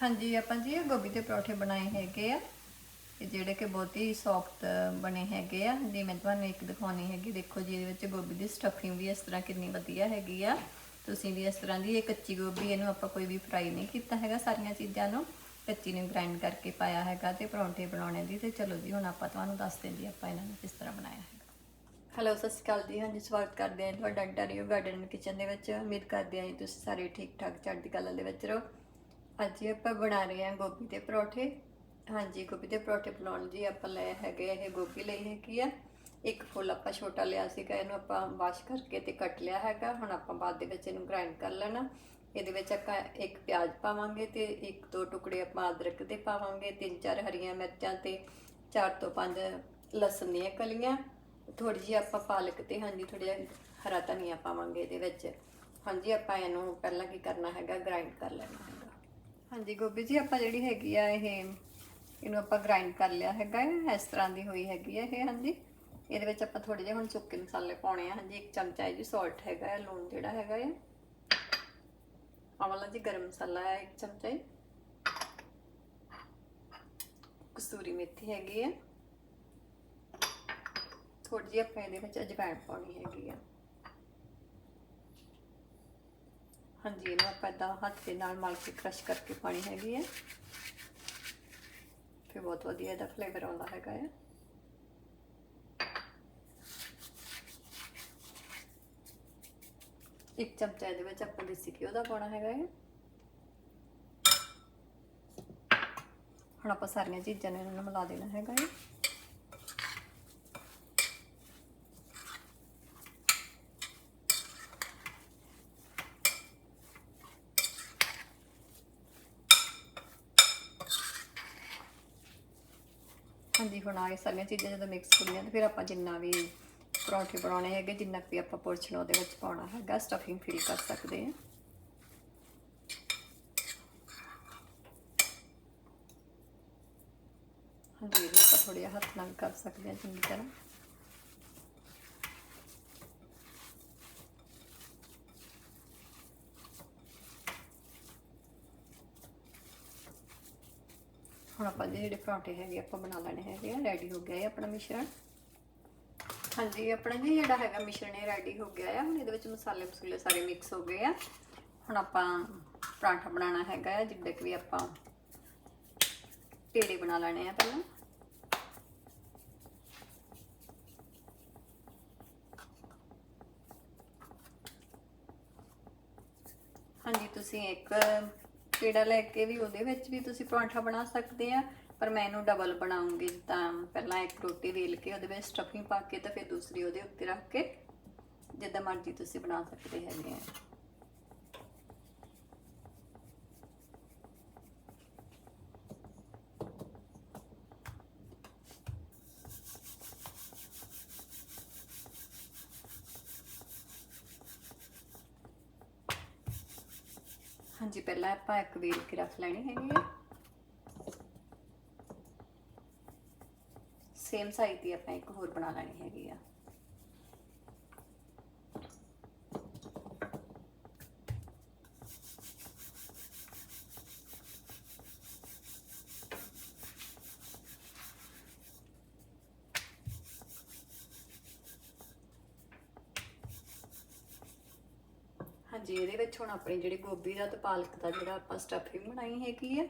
ਹਾਂਜੀ, ਆਪਾਂ ਜੀ ਇਹ ਗੋਭੀ ਦੇ ਪਰੌਠੇ ਬਣਾਏ ਹੈਗੇ ਆ। ਇਹ ਜਿਹੜੇ ਕਿ ਬਹੁਤ ਹੀ ਸੌਫਟ ਬਣੇ ਹੈਗੇ ਆ। ਜੀ, ਮੈਂ ਤੁਹਾਨੂੰ ਇੱਕ ਦਿਖਾਉਣੀ ਹੈਗੀ। ਦੇਖੋ ਜੀ, ਇਹਦੇ ਵਿੱਚ ਗੋਭੀ ਦੀ ਸਟਫਿੰਗ ਵੀ ਇਸ ਤਰ੍ਹਾਂ ਕਿੰਨੀ ਵਧੀਆ ਹੈਗੀ ਆ। ਤੁਸੀਂ ਵੀ ਇਸ ਤਰ੍ਹਾਂ ਦੀ ਇਹ ਕੱਚੀ ਗੋਭੀ, ਇਹਨੂੰ ਆਪਾਂ ਕੋਈ ਵੀ ਫਰਾਈ ਨਹੀਂ ਕੀਤਾ ਹੈਗਾ ਸਾਰੀਆਂ ਚੀਜ਼ਾਂ ਨੂੰ। ਕੱਚੀ ਨੂੰ ਗ੍ਰਾਈਂਡ ਕਰਕੇ ਪਾਇਆ ਹੈਗਾ ਤੇ ਪਰੌਂਠੇ ਬਣਾਉਣੇ ਦੀ। ਤੇ ਚਲੋ ਜੀ, ਹੁਣ ਆਪਾਂ ਤੁਹਾਨੂੰ ਦੱਸ ਦਿੰਦੀ ਆਪਾਂ ਇਹਨਾਂ ਨੂੰ ਕਿਸ ਤਰ੍ਹਾਂ ਬਣਾਇਆ ਹੈਗਾ। ਹੈਲੋ ਸਤਿ ਸ਼੍ਰੀ ਅਕਾਲ ਜੀ। ਹਾਂਜੀ, ਸਵਾਗਤ ਕਰਦੇ ਹਾਂ ਤੁਹਾਡਾ ਇੰਟਰਵਿਊ ਗਾਰਡਨ ਕਿਚਨ ਦੇ ਵਿੱਚ। ਉਮੀਦ ਕਰਦੇ ਹਾਂ ਜੀ ਤੁਸੀਂ ਸਾਰੇ ਠੀਕ ਠਾਕ ਚੜ੍ਹਦੀ ਕਲਾ ਦੇ ਵਿੱਚ ਰਹੋ। ਅੱਜ ਆਪਾਂ ਬਣਾ ਰਹੇ ਹਾਂ ਗੋਭੀ ਦੇ ਪਰੌਠੇ। ਹਾਂਜੀ, ਗੋਭੀ ਦੇ ਪਰੌਠੇ ਬਣਾਉਣ ਲਈ ਆਪਾਂ ਲਏ ਹੈਗੇ ਇਹ ਗੋਭੀ ਲਈ ਹੈਗੀ ਆ। ਇੱਕ ਫੁੱਲ ਆਪਾਂ ਛੋਟਾ ਲਿਆ ਸੀਗਾ, ਇਹਨੂੰ ਆਪਾਂ ਵਾਸ਼ ਕਰਕੇ ਤੇ ਕੱਟ ਲਿਆ ਹੈਗਾ। ਹੁਣ ਆਪਾਂ ਬਾਅਦ ਦੇ ਵਿੱਚ ਇਹਨੂੰ ਗ੍ਰਾਈਂਡ ਕਰ ਲੈਣਾ। ਇਹਦੇ ਵਿੱਚ ਆਪਾਂ ਇੱਕ ਪਿਆਜ਼ ਪਾਵਾਂਗੇ ਤੇ ਇੱਕ ਦੋ ਟੁਕੜੇ ਆਪਾਂ ਅਦਰਕ ਦੇ ਪਾਵਾਂਗੇ, ਤਿੰਨ ਚਾਰ ਹਰੀਆਂ ਮਿਰਚਾਂ ਤੇ ਚਾਰ ਤੋਂ ਪੰਜ ਲਸਣ ਦੀਆਂ ਕਲੀਆਂ। ਥੋੜੀ ਜਿਹੀ ਆਪਾਂ ਪਾਲਕ ਤੇ, ਹਾਂਜੀ ਥੋੜਾ ਜਿਹਾ ਹਰਾ ਧਨੀਆ ਪਾਵਾਂਗੇ ਇਹਦੇ ਵਿੱਚ। ਹਾਂਜੀ, ਆਪਾਂ ਇਹਨੂੰ ਪਹਿਲਾਂ ਕੀ ਕਰਨਾ ਹੈਗਾ ਗ੍ਰਾਈਂਡ ਕਰ ਲੈਣਾ ਹੈ। ਹਾਂਜੀ ਗੋਭੀ ਜੀ, ਆਪਾਂ ਜਿਹੜੀ ਹੈਗੀ ਆ ਇਹ, ਇਹਨੂੰ ਆਪਾਂ ਗ੍ਰਾਈਂਡ ਕਰ ਲਿਆ ਹੈਗਾ ਹੈ। ਇਸ ਤਰ੍ਹਾਂ ਦੀ ਹੋਈ ਹੈਗੀ ਆ ਇਹ, ਹਾਂਜੀ। ਇਹਦੇ ਵਿੱਚ ਆਪਾਂ ਥੋੜੇ ਜਿਹੇ ਹੁਣ ਸੁੱਕੇ ਮਸਾਲੇ ਪਾਉਣੇ ਆ, ਹਾਂਜੀ। ਇੱਕ ਚਮਚਾ ਹੈ ਜੀ ਸਾਲਟ ਹੈਗਾ ਹੈ ਲੂਣ ਜਿਹੜਾ ਹੈਗਾ ਹੈ ਆਵਲਾ ਜੀ ਗਰਮ ਮਸਾਲਾ ਹੈ ਇੱਕ ਚਮਚਾ ਹੀ ਕਸੂਰੀ ਮੇਥੀ ਹੈਗੀ ਆ। ਥੋੜੀ ਜਿਹੀ ਆਪਾਂ ਇਹਦੇ ਵਿੱਚ ਅਜਵਾਇਣ ਪਾਉਣੀ ਹੈਗੀ ਆ। ਹਾਂਜੀ, ਇਹਨੂੰ ਆਪਾਂ ਏਦਾਂ ਹੱਥ ਦੇ ਨਾਲ ਮਲ ਕੇ ਕ੍ਰਸ਼ ਕਰਕੇ ਪਾਣੀ ਹੈਗੀ ਹੈ। ਫਿਰ ਬਹੁਤ ਵਧੀਆ ਇਹਦਾ ਫਲੇਵਰ ਆਉਂਦਾ ਹੈਗਾ ਹੈ। ਇੱਕ ਚਮਚਾ ਇਹਦੇ ਵਿੱਚ ਆਪਾਂ ਦੇਸੀ ਘਿਓ ਦਾ ਪਾਉਣਾ ਹੈਗਾ ਹੈ। ਹੁਣ ਆਪਾਂ ਸਾਰੀਆਂ ਚੀਜ਼ਾਂ ਨੂੰ ਇਹਨਾਂ ਨੂੰ ਮਿਲਾ ਦੇਣਾ ਹੈਗਾ ਹੈ। ਹਾਂਜੀ ਹੁਣ ਆਏ ਸਾਰੀਆਂ ਚੀਜ਼ਾਂ ਜਦੋਂ ਮਿਕਸ ਹੋ ਗਈਆਂ ਤੇ ਫਿਰ ਆਪਾਂ ਜਿੰਨਾ ਵੀ ਪਰੌਂਠੇ ਬਣਾਉਣੇ ਹੈਗੇ, ਜਿੰਨਾ ਕੁ ਵੀ ਆਪਾਂ ਪੋਰਸ਼ਨ ਉਹਦੇ ਵਿੱਚ ਪਾਉਣਾ ਹੈਗਾ ਸਟਫਿੰਗ ਫਿਲ ਕਰ ਸਕਦੇ ਹਾਂ। ਹਾਂਜੀ ਇਹ ਆਪਾਂ ਥੋੜ੍ਹਾ ਜਿਹਾ ਹੱਥ ਨਾਲ ਕਰ ਸਕਦੇ ਹਾਂ ਚੰਗੀ ਤਰ੍ਹਾਂ। ਹੁਣ ਆਪਾਂ ਜੀ ਜਿਹੜੇ ਪਰੌਂਠੇ ਹੈਗੇ, ਆਪਾਂ ਬਣਾ ਲੈਣੇ ਹੈਗੇ ਆ ਰੈਡੀ ਹੋ ਗਿਆ ਹੈ ਆਪਣਾ ਮਿਸ਼ਰਣ। ਹਾਂਜੀ, ਆਪਣਾ ਜੀ ਜਿਹੜਾ ਹੈਗਾ ਮਿਸ਼ਰਣ ਇਹ ਰੈਡੀ ਹੋ ਗਿਆ ਆ। ਹੁਣ ਇਹਦੇ ਵਿੱਚ ਮਸਾਲੇ ਮਸੂਲੇ ਸਾਰੇ ਮਿਕਸ ਹੋ ਗਏ ਆ। ਹੁਣ ਆਪਾਂ ਪਰਾਂਠਾ ਬਣਾਉਣਾ ਹੈਗਾ ਆ, ਜਿੱਦਾਂ ਕਿ ਵੀ ਆਪਾਂ ਪੇੜੇ ਬਣਾ ਲੈਣੇ ਆ ਪਹਿਲਾਂ। ਹਾਂਜੀ, ਤੁਸੀਂ ਇੱਕ ਪੇੜਾ ਲੈ ਕੇ ਵੀ ਉਹਦੇ ਵਿੱਚ ਵੀ ਤੁਸੀਂ ਪਰੌਂਠਾ ਬਣਾ ਸਕਦੇ ਆ, ਪਰ ਮੈਂ ਇਹਨੂੰ ਡਬਲ ਬਣਾਉਂਗੀ, ਤਾਂ ਪਹਿਲਾਂ ਇੱਕ ਰੋਟੀ ਵੇਲ ਕੇ ਉਹਦੇ ਵਿੱਚ ਸਟਫਿੰਗ ਪਾ ਕੇ ਤਾਂ ਫਿਰ ਦੂਸਰੀ ਉਹਦੇ ਉੱਤੇ ਰੱਖ ਕੇ ਜਿੱਦਾਂ ਮਰਜ਼ੀ ਤੁਸੀਂ ਬਣਾ ਸਕਦੇ ਹੈਗੇ ਆ ਹਾਂਜੀ ਪਹਿਲਾਂ ਆਪਾਂ ਇੱਕ ਵੇਲ ਕੇ ਰੱਖ ਲੈਣੀ ਹੈਗੀ ਆ। ਸੇਮ ਸਾਈਜ਼ ਦੀ ਆਪਾਂ ਇੱਕ ਹੋਰ ਬਣਾ ਲੈਣੀ ਹੈਗੀ ਆ ਹਾਂਜੀ ਇਹਦੇ ਵਿੱਚ ਹੁਣ ਆਪਣੀ ਜਿਹੜੀ ਗੋਭੀ ਦਾ ਤੇ ਪਾਲਕ ਦਾ ਜਿਹੜਾ ਆਪਾਂ ਸਟਫਿੰਗ ਬਣਾਈ ਹੈਗੀ ਆ,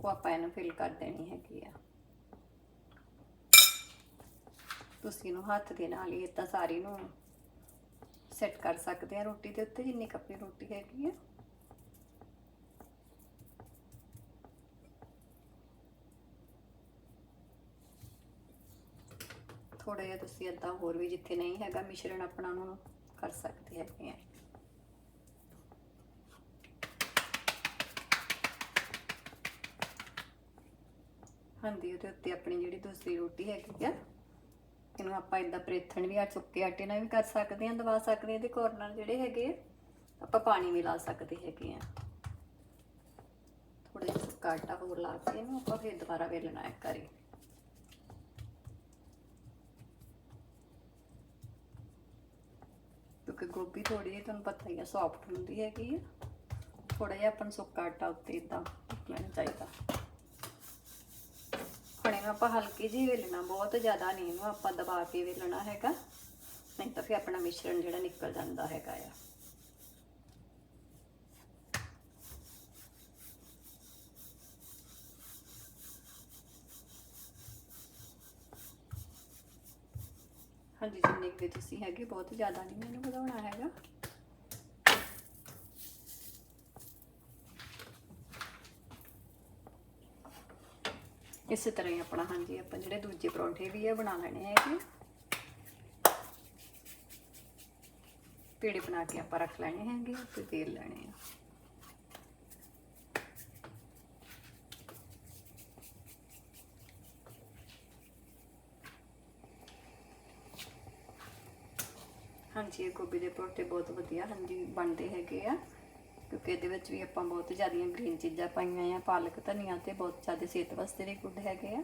ਉਹ ਆਪਾਂ ਇਹਨੂੰ ਫਿਲ ਕਰ ਦੇਣੀ ਹੈਗੀ ਆ। ਤੁਸੀਂ ਇਹਨੂੰ ਹੱਥ ਦੇ ਨਾਲ ਹੀ ਇਦਾਂ ਸਾਰੀ ਨੂੰ ਸੈੱਟ ਕਰ ਸਕਦੇ ਆ ਰੋਟੀ ਦੇ ਉੱਤੇ, ਜਿੰਨੀ ਕੁ ਰੋਟੀ ਹੈਗੀ ਆ। ਥੋੜਾ ਜਿਹਾ ਤੁਸੀਂ ਇਦਾਂ ਹੋਰ ਵੀ ਜਿੱਥੇ ਨਹੀਂ ਹੈਗਾ ਮਿਸ਼ਰਣ ਆਪਣਾ ਨੂੰ ਕਰ ਸਕਦੇ ਹੈਗੇ ਆ। ਹਾਂਜੀ ਉਹਦੇ ਉੱਤੇ ਆਪਣੀ ਜਿਹੜੀ ਦੂਸਰੀ ਰੋਟੀ ਹੈਗੀ ਆ ਇਹਨੂੰ ਆਪਾਂ ਇਦਾਂ ਪ੍ਰੇਥਣ ਵੀ ਆ ਸੁੱਕੇ ਆਟੇ ਨਾਲ ਵੀ ਕਰ ਸਕਦੇ ਹਾਂ ਦਵਾ ਸਕਦੇ ਹਾਂ ਤੇ ਕੋਰਨਰ ਜਿਹੜੇ ਹੈਗੇ ਆ, ਆਪਾਂ ਪਾਣੀ ਵੀ ਲਾ ਸਕਦੇ ਹੈਗੇ ਆ। ਥੋੜਾ ਜਿਹਾ ਸੁੱਕਾ ਆਟਾ ਹੋਰ ਲਾ ਕੇ ਇਹਨੂੰ ਆਪਾਂ ਫਿਰ ਦੁਬਾਰਾ ਵੇਲਣਾ ਇੱਕ ਕਰੀ ਕਿਉਂਕਿ ਗੋਭੀ ਥੋੜੀ ਜਿਹੀ ਤੁਹਾਨੂੰ ਪਤਾ ਹੀ ਆ ਸੌਫਟ ਹੁੰਦੀ ਹੈਗੀ ਆ। ਥੋੜਾ ਜਿਹਾ ਆਪਾਂ ਨੂੰ ਸੁੱਕਾ ਆਟਾ ਉੱਤੇ ਇਦਾਂ ਲੈਣਾ ਚਾਹੀਦਾ। ਇਹਨੂੰ ਆਪਾਂ ਹਲਕੀ ਜਿਹੀ ਵੇਲਣਾ, ਬਹੁਤ ਜ਼ਿਆਦਾ ਨਹੀਂ ਇਹਨੂੰ ਆਪਾਂ ਦਬਾ ਕੇ ਵੇਲਣਾ ਹੈਗਾ। ਨਹੀਂ ਤਾਂ ਫਿਰ ਆਪਣਾ ਮਿਸ਼ਰਣ ਜਿਹੜਾ ਨਿਕਲ ਜਾਂਦਾ ਹੈਗਾ ਆ। ਹਾਂਜੀ, ਜਿੰਨੇ ਕੁ ਤੁਸੀਂ ਹੈਗੇ, ਬਹੁਤ ਜ਼ਿਆਦਾ ਨਹੀਂ ਮੈਨੂੰ ਵਧਾਉਣਾ ਹੈਗਾ। ਇਸੇ ਤਰ੍ਹਾਂ ਹੀ ਆਪਣਾ, ਹਾਂਜੀ, ਆਪਾਂ ਜਿਹੜੇ ਦੂਜੇ ਪਰੌਂਠੇ ਵੀ ਆ, ਬਣਾ ਲੈਣੇ ਹੈਗੇ ਪੇੜੇ ਬਣਾ ਕੇ ਆਪਾਂ ਰੱਖ ਲੈਣੇ ਹੈਗੇ ਤੇ ਤੇਲ ਲੈਣੇ ਆ। ਹਾਂਜੀ, ਇਹ ਗੋਭੀ ਦੇ ਪਰੌਂਠੇ ਬਹੁਤ ਵਧੀਆ, ਹਾਂਜੀ, ਬਣਦੇ ਹੈਗੇ ਆ। ਕਿਉਂਕਿ ਇਹਦੇ ਵਿੱਚ ਵੀ ਆਪਾਂ ਬਹੁਤ ਜ਼ਿਆਦੀਆਂ ਗ੍ਰੀਨ ਚੀਜ਼ਾਂ ਪਾਈਆਂ ਆ, ਪਾਲਕ, ਧਨੀਆ ਤੇ ਬਹੁਤ ਜ਼ਿਆਦਾ ਸਿਹਤ ਵਾਸਤੇ ਵੀ ਗੁੱਡ ਹੈਗੇ ਆ।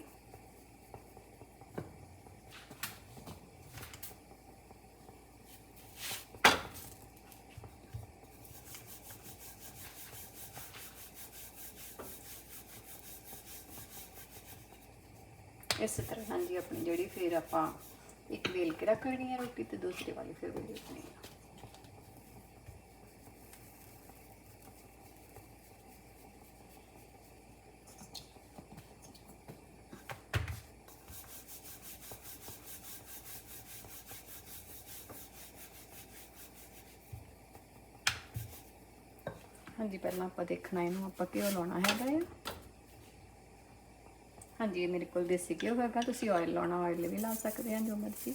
ਇਸ ਤਰ੍ਹਾਂ ਹਾਂਜੀ ਆਪਣੀ ਜਿਹੜੀ ਫਿਰ ਆਪਾਂ ਇੱਕ ਵੇਲ ਕੇ ਰੱਖਣੀ ਹੈ ਰੋਟੀ ਤੇ ਦੂਸਰੀ ਵਾਲੀ ਫਿਰ ਵੇਲ ਰੱਖਣੀ ਹੈ ਜੀ ਪਹਿਲਾਂ ਆਪਾਂ ਦੇਖਣਾ ਇਹਨੂੰ, ਆਪਾਂ ਘਿਓ ਲਾਉਣਾ ਹੈਗਾ ਆ। ਹਾਂਜੀ ਮੇਰੇ ਕੋਲ ਦੇਸੀ ਘਿਓ ਹੈਗਾ, ਤੁਸੀਂ ਆਇਲ ਲਾਉਣਾ ਆਇਲ ਵੀ ਲਾ ਸਕਦੇ ਆ, ਜੋ ਮਰਜ਼ੀ।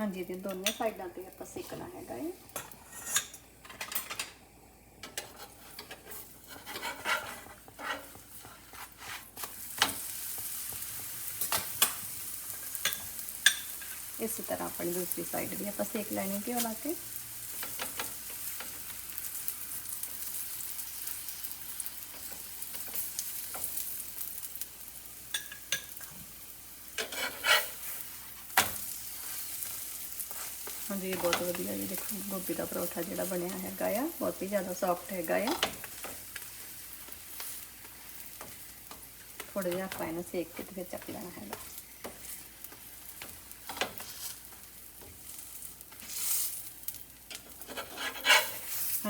ਹਾਂਜੀ ਇਹਦੇ ਦੋਨੇ ਸਾਈਡਾਂ ਤੇ ਆਪਾਂ ਸੇਕਣਾ ਹੈਗਾ ਹੈ ਇਸੇ ਤਰ੍ਹਾਂ ਆਪਣੀ ਦੂਸਰੀ ਸਾਈਡ ਵੀ ਆਪਾਂ ਸੇਕ ਲੈਣੀ ਘਿਓ ਲਾ ਕੇ ਹਾਂਜੀ ਇਹ ਬਹੁਤ ਵਧੀਆ ਜੀ, ਦੇਖੋ ਗੋਭੀ ਦਾ ਪਰੌਠਾ ਜਿਹੜਾ ਬਣਿਆ ਹੈਗਾ ਆ, ਬਹੁਤ ਹੀ ਜ਼ਿਆਦਾ ਸੌਫਟ ਹੈਗਾ ਆ। ਥੋੜਾ ਜਿਹਾ ਆਪਾਂ ਇਹਨੂੰ ਸੇਕ ਕੇ ਤੇ ਫਿਰ ਚੱਕ ਲੈਣਾ ਹੈਗਾ।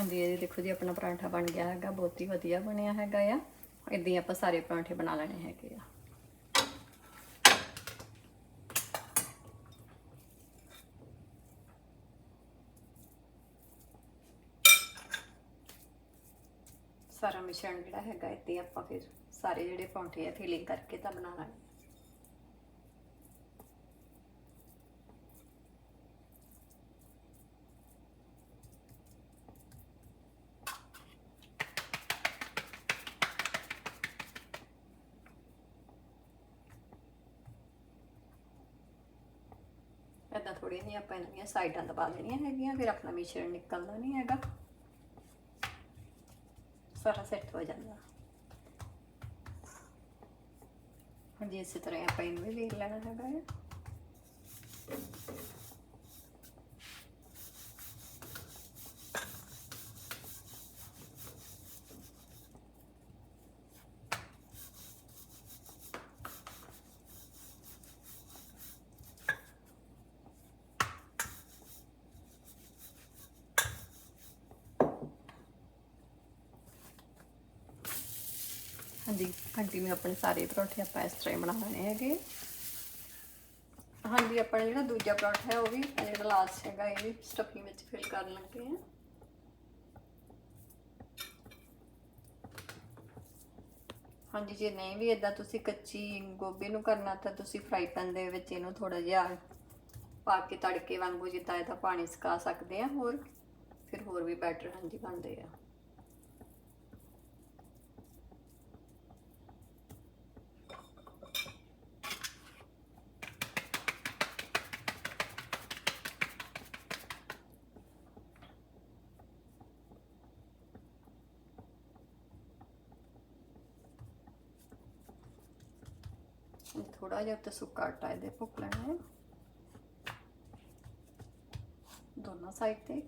ਹਾਂਜੀ ਇਹ ਦੇਖੋ ਜੀ, ਆਪਣਾ ਪਰਾਂਠਾ ਬਣ ਗਿਆ ਹੈਗਾ, ਬਹੁਤ ਹੀ ਵਧੀਆ ਬਣਿਆ ਹੈਗਾ ਆ। ਇਦਾਂ ਹੀ ਆਪਾਂ ਸਾਰੇ ਪਰਾਂਠੇ ਬਣਾ ਲੈਣੇ ਹੈਗੇ ਆ। ਸਾਰਾ ਮਿਸ਼ਰਣ ਜਿਹੜਾ ਹੈਗਾ ਇੱਥੇ ਆਪਾਂ ਫਿਰ ਸਾਰੇ ਜਿਹੜੇ ਪਰੌਂਠੇ ਆ ਫਿਲਿੰਗ ਕਰਕੇ ਤਾਂ ਬਣਾ ਲਾਂਗੇ। ਇਦਾਂ ਥੋੜੀ ਨਹੀਂ ਆਪਾਂ ਇਹਨਾਂ ਦੀਆਂ ਸਾਈਡਾਂ ਦਬਾ ਦੇਣੀਆਂ ਹੈਗੀਆਂ, ਫਿਰ ਆਪਣਾ ਮਿਸ਼ਰਣ ਨਿਕਲਦਾ ਨਹੀਂ ਹੈਗਾ। ਸਾਰਾ ਸੈੱਟ ਹੋ ਜਾਂਦਾ। ਹਾਂਜੀ ਇਸੇ ਤਰ੍ਹਾਂ ਆਪਾਂ ਇਹਨੂੰ ਵੀ ਵੇਖ ਲੈਣਾ ਹੈਗਾ ਹੈ ਹਾਂਜੀ ਕੰਟੀਨਿਊ ਆਪਣੇ ਸਾਰੇ ਪਰੌਂਠੇ ਆਪਾਂ ਇਸ ਤਰ੍ਹਾਂ ਹੀ ਬਣਾ ਲੈਣੇ ਹੈਗੇ। ਹਾਂਜੀ ਆਪਾਂ ਜਿਹੜਾ ਦੂਜਾ ਪਰੌਂਠਾ ਹੈ, ਉਹ ਵੀ ਆਹ ਜਿਹੜਾ ਲਾਸਟ ਹੈਗਾ, ਇਹ ਵੀ ਸਟਫਿੰਗ ਵਿੱਚ ਫਿਲ ਕਰਨ ਲੱਗੇ ਹਾਂ ਹਾਂਜੀ, ਜੇ ਨਹੀਂ ਵੀ ਇਦਾਂ ਤੁਸੀਂ ਕੱਚੀ ਗੋਭੀ ਨੂੰ ਕਰਨਾ, ਤਾਂ ਤੁਸੀਂ ਫਰਾਈ ਪੈਨ ਦੇ ਵਿੱਚ ਇਹਨੂੰ ਥੋੜਾ ਜਿਹਾ ਪਾ ਕੇ ਤੜਕੇ ਵਾਂਗੂ ਜਿੱਦਾਂ ਇਹਦਾ ਪਾਣੀ ਸੁਕਾ ਸਕਦੇ ਆ, ਹੋਰ ਫਿਰ ਹੋਰ ਵੀ ਬੈਟਰ ਹਾਂਜੀ ਬਣਦੇ ਆ। ਇਹ ਥੋੜਾ ਜਿਹਾ ਉੱਤੇ ਸੁੱਕਾ ਆਟਾ ਇਹਦੇ ਭੁੱਕ ਲੈਣਾ ਹੈ ਦੋਨਾਂ ਸਾਈਡ ਤੇ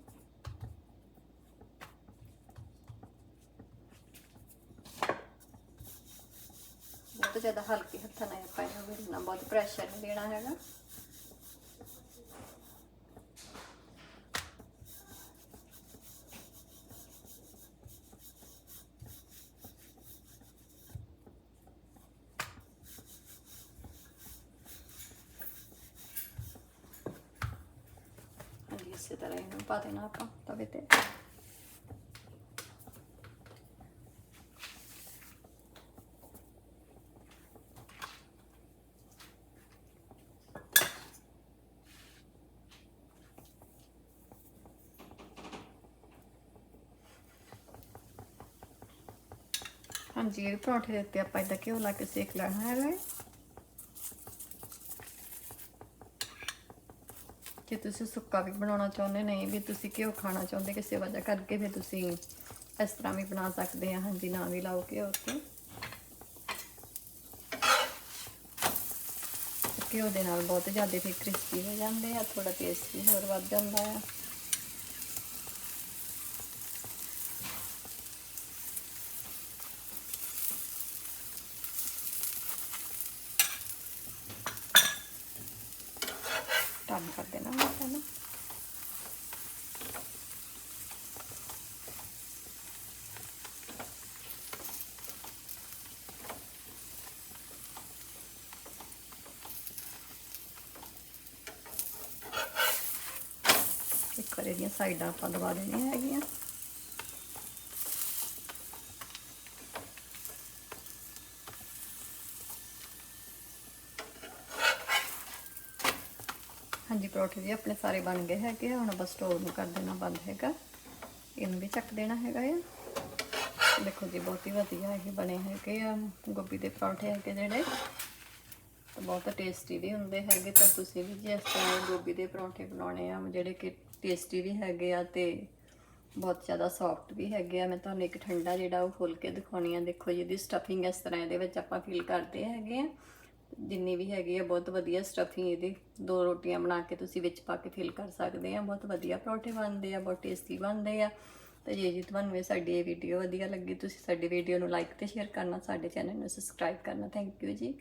ਬਹੁਤ ਜ਼ਿਆਦਾ ਹਲਕੇ ਹੱਥਾਂ ਨਾਲ ਆਪਾਂ ਇਹਨੂੰ ਵੇਲਣਾ ਬਹੁਤ ਪ੍ਰੈਸ਼ਰ ਨਹੀਂ ਦੇਣਾ ਹੈਗਾ ਇਸੇ ਤਰ੍ਹਾਂ ਇਹਨੂੰ ਪਾ ਦੇਣਾ ਆਪਾਂ ਤਵੇ ਤੇ ਹਾਂਜੀ ਇਹ ਪਰੌਂਠੇ ਦੇ ਉੱਤੇ ਆਪਾਂ ਇਦਾਂ ਘਿਓ ਲਾ ਕੇ ਸੇਕ ਲੈਣਾ ਹੈ। ਤੁਸੀਂ ਸੁੱਕਾ ਵੀ ਬਣਾਉਣਾ ਚਾਹੁੰਦੇ ਨਹੀਂ ਵੀ ਤੁਸੀਂ ਘਿਓ ਖਾਣਾ ਚਾਹੁੰਦੇ ਕਿਸੇ ਵਜ੍ਹਾ ਕਰਕੇ ਫਿਰ ਤੁਸੀਂ ਇਸ ਤਰ੍ਹਾਂ ਵੀ ਬਣਾ ਸਕਦੇ ਆ। ਹਾਂਜੀ, ਨਾ ਵੀ ਲਾਓ ਘਿਓ ਉੱਤੇ। ਘਿਓ ਦੇ ਨਾਲ ਬਹੁਤ ਜ਼ਿਆਦਾ ਫਿਰ ਕ੍ਰਿਸਪੀ ਹੋ ਜਾਂਦੇ ਆ ਥੋੜਾ ਟੇਸਟ ਵੀ ਹੋਰ ਵੱਧ ਜਾਂਦਾ ਆ ਟਾਈਮ ਕਰ ਦੇਣਾ ਮੈਂ ਪਹਿਲਾਂ ਇੱਕ ਇਹਦੀਆਂ ਸਾਈਡਾਂ ਆਪਾਂ ਦਵਾ ਦੇਣੀਆਂ ਹੈਗੀਆਂ। ਹਾਂਜੀ, ਪਰੌਂਠੇ ਜੀ ਆਪਣੇ ਸਾਰੇ ਬਣ ਗਏ ਹੈਗੇ ਆ। ਹੁਣ ਬਸ ਸਟੋਰ ਨੂੰ ਕਰ ਦੇਣਾ ਬੰਦ ਹੈਗਾ। ਇਹਨੂੰ ਵੀ ਚੱਕ ਦੇਣਾ ਹੈਗਾ ਆ। ਦੇਖੋ ਜੀ, ਬਹੁਤ ਹੀ ਵਧੀਆ ਇਹ ਬਣੇ ਹੈਗੇ ਆ ਗੋਭੀ ਦੇ ਪਰੌਂਠੇ ਹੈਗੇ ਜਿਹੜੇ। ਤੇ ਬਹੁਤ ਟੇਸਟੀ ਵੀ ਹੁੰਦੇ ਹੈਗੇ ਤਾਂ ਤੁਸੀਂ ਵੀ ਜੇ ਇਸ ਤਰ੍ਹਾਂ ਗੋਭੀ ਦੇ ਪਰੌਂਠੇ ਬਣਾਉਣੇ ਆ, ਜਿਹੜੇ ਕਿ ਟੇਸਟੀ ਵੀ ਹੈਗੇ ਆ ਤੇ ਬਹੁਤ ਜ਼ਿਆਦਾ ਸੌਫਟ ਵੀ ਹੈਗੇ ਆ। ਮੈਂ ਤੁਹਾਨੂੰ ਇੱਕ ਠੰਡਾ ਜਿਹੜਾ ਉਹ ਫੁੱਲ ਕੇ ਦਿਖਾਉਣੀ ਆ। ਦੇਖੋ ਜੀ, ਇਹਦੀ ਸਟਫਿੰਗ ਇਸ ਤਰ੍ਹਾਂ ਇਹਦੇ ਵਿੱਚ ਆਪਾਂ ਫਿਲ ਕਰਦੇ ਹੈਗੇ ਆ। ਜਿੰਨੀ ਵੀ ਹੈਗੀ ਆ, ਬਹੁਤ ਵਧੀਆ ਸਟਫਿੰਗ ਇਹਦੀ। ਦੋ ਰੋਟੀਆਂ ਬਣਾ ਕੇ ਤੁਸੀਂ ਵਿੱਚ ਪਾ ਕੇ ਫਿਲ ਕਰ ਸਕਦੇ ਆ। ਬਹੁਤ ਵਧੀਆ ਪਰੌਂਠੇ ਬਣਦੇ ਆ, ਬਹੁਤ ਟੇਸਟੀ ਬਣਦੇ ਆ। ਤੇ ਜੇ, ਜੀ, ਤੁਹਾਨੂੰ ਇਹ ਸਾਡੀ ਇਹ ਵੀਡੀਓ ਵਧੀਆ ਲੱਗੀ, ਤੁਸੀਂ ਸਾਡੀ ਵੀਡੀਓ ਨੂੰ ਲਾਈਕ ਤੇ ਸ਼ੇਅਰ ਕਰਨਾ, ਸਾਡੇ ਚੈਨਲ ਨੂੰ ਸਬਸਕ੍ਰਾਈਬ ਕਰਨਾ। ਥੈਂਕ ਯੂ ਜੀ।